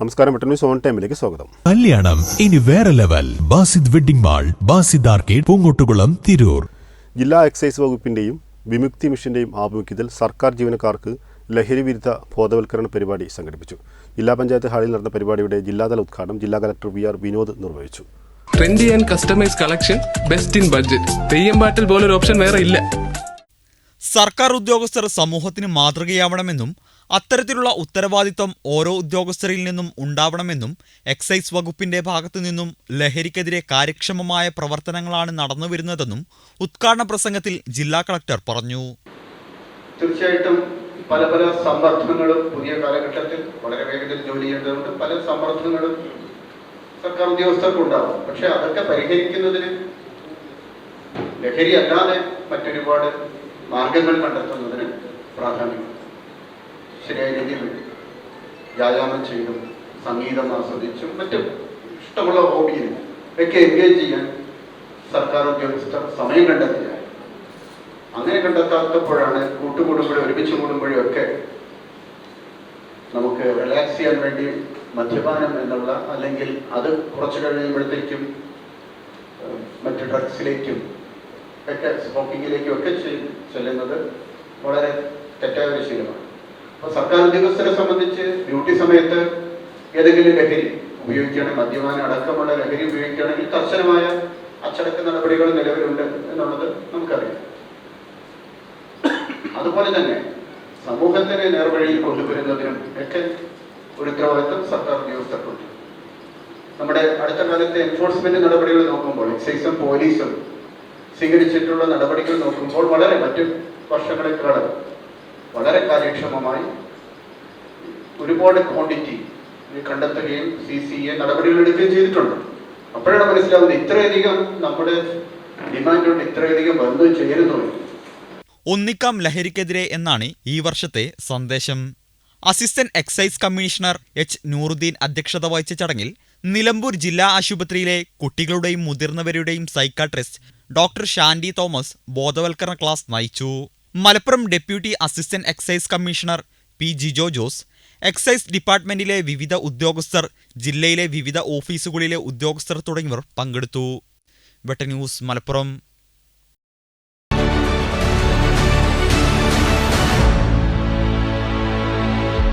നമസ്കാരം Vettan zone on ടൈമിലേക്ക് സ്വാഗതം. കല്യാണം ഇനി വേറെ level. Basid wedding mall Basid arcade Poongottukulam Tirur. ജില്ലാ എക്സൈസ് വകുപ്പിന്റെയും വിമുക്തി മിഷന്റെയും ആഭിമുഖ്യത്തിൽ സർക്കാർ ജീവനക്കാർക്ക് ലഹരി വിരുദ്ധ ബോധവൽക്കരണ പരിപാടി സംഘടിപ്പിച്ചു. ജില്ലാ പഞ്ചായത്ത് ഹാളിൽ നടന്ന പരിപാടിയുടെ ജില്ലാതല ഉദ്ഘാടനം ജില്ലാ കലക്ടർ വി ആർ വിനോദ് നിർവഹിച്ചു. Trendy and customise collection best in budget Theyyam പാട്ടിൽ പോലൊരു ഓപ്ഷൻ വേറെ ഇല്ല. സർക്കാർ ഉദ്യോഗസ്ഥർ സമൂഹത്തിന് മാതൃകയാവണമെന്നും അത്തരത്തിലുള്ള ഉത്തരവാദിത്വം ഓരോ ഉദ്യോഗസ്ഥരിൽ നിന്നും ഉണ്ടാവണമെന്നും എക്സൈസ് വകുപ്പിന്റെ ഭാഗത്തു നിന്നും ലഹരിക്കെതിരെ കാര്യക്ഷമമായ പ്രവർത്തനങ്ങളാണ് നടന്നുവരുന്നതെന്നും ഉദ്ഘാടന പ്രസംഗത്തിൽ ജില്ലാ കളക്ടർ പറഞ്ഞു. തീർച്ചയായിട്ടും പല പല സമ്മർദ്ദങ്ങളും പുതിയ കാലഘട്ടത്തിൽ വളരെ വേഗത്തിൽ ജോലി ചെയ്യേണ്ടതുകൊണ്ട് പല സമ്മർദ്ദങ്ങളും സർക്കാർ ഉദ്യോഗസ്ഥർക്കുണ്ടാവും. പക്ഷെ അതൊക്കെ പരിഹരിക്കുന്നതിന് ലഹരി അല്ലാതെ മറ്റൊരുപാട് മാർഗങ്ങൾ കണ്ടെത്തുന്നതിന് പ്രാധാന്യം. ശരിയായ രീതിയിൽ വ്യായാമം ചെയ്തും സംഗീതം ആസ്വദിച്ചും മറ്റും ഇഷ്ടമുള്ള ഹോബിയിൽ ഒക്കെ എൻഗേജ് ചെയ്യാൻ സർക്കാർ ഉദ്യോഗസ്ഥർ സമയം കണ്ടെത്തിയാൽ അങ്ങനെ കണ്ടെത്താത്തപ്പോഴാണ് കൂട്ടുകൂടുമ്പോഴും ഒരുമിച്ച് കൂടുമ്പോഴും ഒക്കെ നമുക്ക് റിലാക്സ് ചെയ്യാൻ വേണ്ടി മദ്യപാനം എന്നുള്ള അല്ലെങ്കിൽ അത് കുറച്ച് കഴിയുമ്പോഴത്തേക്കും മറ്റു മറ്റ് ഡ്രഗ്സിലേക്കും ഒക്കെ സ്മോക്കിങ്ങിലേക്കും ഒക്കെ ചെല്ലുന്നത് വളരെ തെറ്റായ ഒരു ശീലമാണ്. അപ്പോൾ സർക്കാർ ഉദ്യോഗസ്ഥരെ സംബന്ധിച്ച് ഡ്യൂട്ടി സമയത്ത് ഏതെങ്കിലും ലഹരി ഉപയോഗിക്കുകയാണെങ്കിൽ മദ്യപാനം അടക്കമുള്ള ലഹരി ഉപയോഗിക്കുകയാണെങ്കിൽ കർശനമായ അച്ചടക്ക നടപടികൾ നിലവിലുണ്ട് എന്നുള്ളത് നമുക്കറിയാം. അതുപോലെ തന്നെ സമൂഹത്തിനെ നേർവഴിയിൽ കൊണ്ടുവരുന്നതിനും ഒക്കെ ഒരു ഉത്തരവാദിത്വം സർക്കാർ ഉദ്യോഗസ്ഥർക്കുണ്ട്. നമ്മുടെ അടുത്ത കാലത്തെ എൻഫോഴ്സ്മെന്റ് നടപടികൾ നോക്കുമ്പോൾ എക്സൈസും പോലീസും സ്വീകരിച്ചിട്ടുള്ള നടപടികൾ നോക്കുമ്പോൾ വളരെ മറ്റു വർഷങ്ങളെക്കാളും വളരെ കാര്യക്ഷമമായി ഒരുപാട് ക്വാണ്ടിറ്റി കണ്ടെത്തുകയും സി സി എ നടപടികൾ എടുക്കുകയും ചെയ്തിട്ടുണ്ട്. അപ്പോഴാണ് മനസ്സിലാവുന്നത് ഇത്രയധികം നമ്മുടെ ഡിമാൻഡുണ്ട് ഇത്രയധികം വന്നു ചേരുന്നു. ഒന്നിക്കാം ലഹരിക്കെതിരെ എന്നാണ് ഈ വർഷത്തെ സന്ദേശം. Assistant excise commissioner H Nooruddeen അധ്യക്ഷത വഹിച്ച ചടങ്ങിൽ നിലമ്പൂർ ജില്ലാ ആശുപത്രിയിലെ കുട്ടികളുടെയും മുതിർന്നവരുടെയും സൈക്കാട്രിസ്റ്റ് ഡോക്ടർ ഷാൻഡി തോമസ് ബോധവൽക്കരണ ക്ലാസ് നയിച്ചു. Malappuram deputy assistant excise commissioner P Jijo Jose excise ഡിപ്പാർട്ട്മെന്റിലെ വിവിധ ഉദ്യോഗസ്ഥർ ജില്ലയിലെ വിവിധ ഓഫീസുകളിലെ ഉദ്യോഗസ്ഥർ തുടങ്ങിയവർ പങ്കെടുത്തു. വെട്ട ന്യൂസ് മലപ്പുറം.